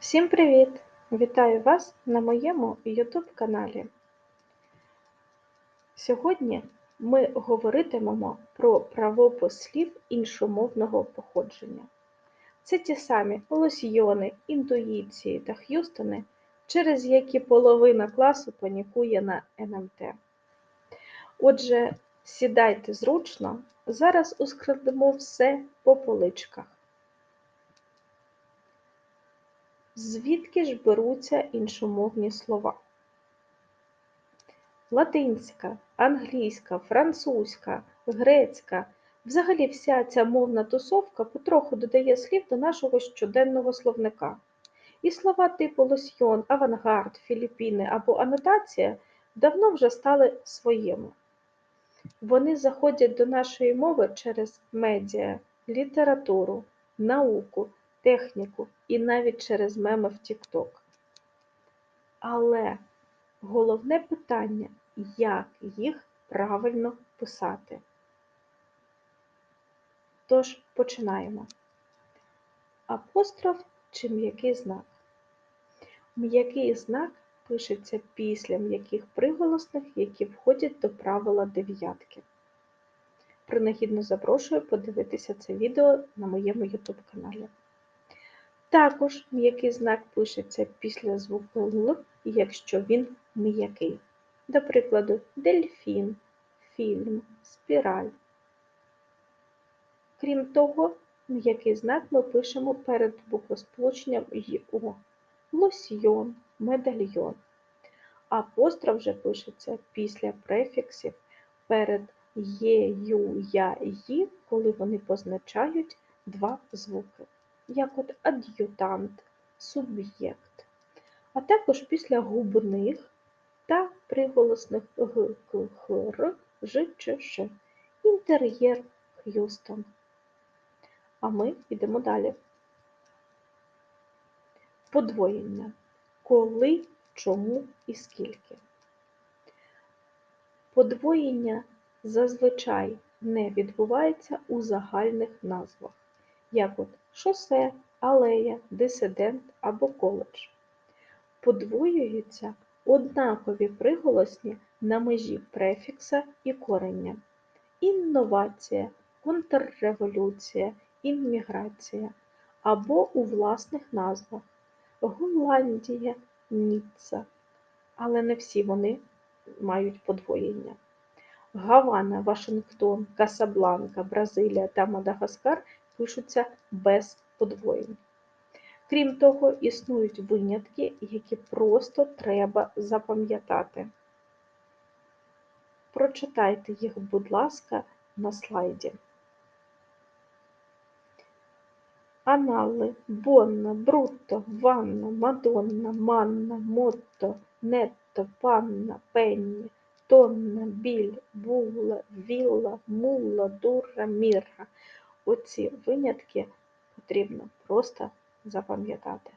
Всім привіт! Вітаю вас на моєму YouTube каналі. Сьогодні ми говоритимемо про правопис слів іншомовного походження. Це ті самі лосьйони, інтуїції та х'юстони, через які половина класу панікує на НМТ. Отже, сідайте зручно, зараз ускладимо все по поличках. Звідки ж беруться іншомовні слова? Латинська, англійська, французька, грецька. Взагалі вся ця мовна тусовка потроху додає слів до нашого щоденного словника. І слова типу лосьйон, авангард, філіппіни або анотація давно вже стали своїми. Вони заходять до нашої мови через медіа, літературу, науку, техніку і навіть через меми в TikTok. Але головне питання, як їх правильно писати. Тож починаємо. Апостроф чи м'який знак? М'який знак пишеться після м'яких приголосних, які входять до правила дев'ятки. Принагідно запрошую подивитися це відео на моєму YouTube каналі. Також м'який знак пишеться після звуку Л, якщо він м'який. До прикладу, дельфін, фільм, спіраль. Крім того, м'який знак ми пишемо перед буквосполученням ЙО. Лосьйон, медальйон. Апостроф вже пишеться після префіксів перед Є, Ю, Я, Ї, коли вони позначають два звуки як от ад'ютант, суб'єкт, а також після губних та приголосних г, к, х, р, ж, ч, ш, інтер'єр Х'юстон. А ми йдемо далі. Подвоєння. Коли, чому і скільки. Подвоєння зазвичай не відбувається у загальних назвах як от шосе, алея, дисидент або коледж. Подвоюються однакові приголосні на межі префікса і корення. Інновація, контрреволюція, імміграція або у власних назвах Голландія, Ніцца. Але не всі вони мають подвоєння. Гавана, Вашингтон, Касабланка, Бразилія та Мадагаскар пишуться без подвоєнь. Крім того, існують винятки, які просто треба запам'ятати. Прочитайте їх, будь ласка, на слайді. Анали, Бонна, Брутто, Ванна, Мадонна, Манна, Мотто, Нетто, Панна, Пенні, Тонна, Біль, Була, Вілла, Мулла, Дура, Мірра. Оці винятки потрібно просто запам'ятати.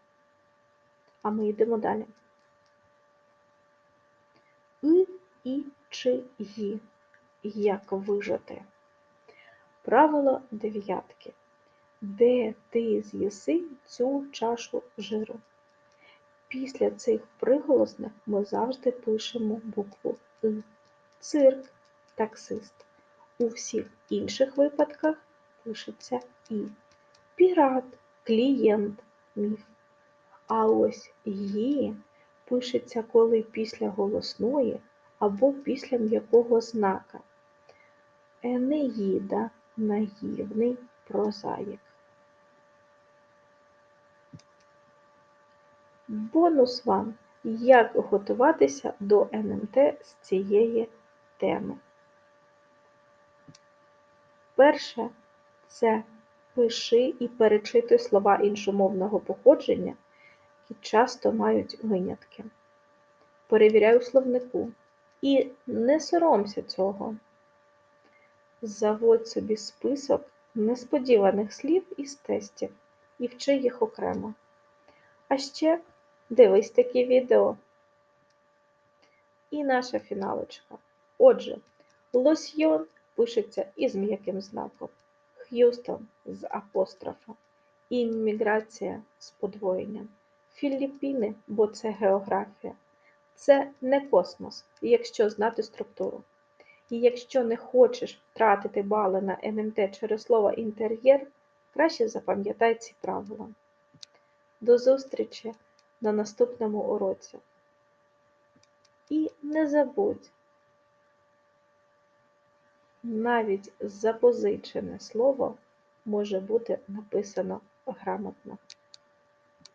А ми йдемо далі. І, і, чи, ї. Як вижити. Правило дев'ятки. Де ти з'їси цю чашу жиру? Після цих приголосних ми завжди пишемо букву И. Цирк, таксист. У всіх інших випадках пишеться І. Пірат, клієнт, міф. А ось «ї» пишеться коли після голосної або після м'якого знака. Енеїда, наївний прозаїк. Бонус вам, як готуватися до НМТ з цієї теми. Перше це пиши і перечитуй слова іншомовного походження, які часто мають винятки. Перевіряй у словнику. І не соромся цього. Заводь собі список несподіваних слів із тестів і вчи їх окремо. А ще дивись такі відео. І наша фіналочка. Отже, лосьйон пишеться із м'яким знаком. Х'юстон з апострофа, імміграція з подвоєнням, Філіппіни, бо це географія. Це не космос, якщо знати структуру. І якщо не хочеш втратити бали на НМТ через слово інтер'єр, краще запам'ятай ці правила. До зустрічі на наступному уроці. І не забудь, навіть запозичене слово може бути написано грамотно.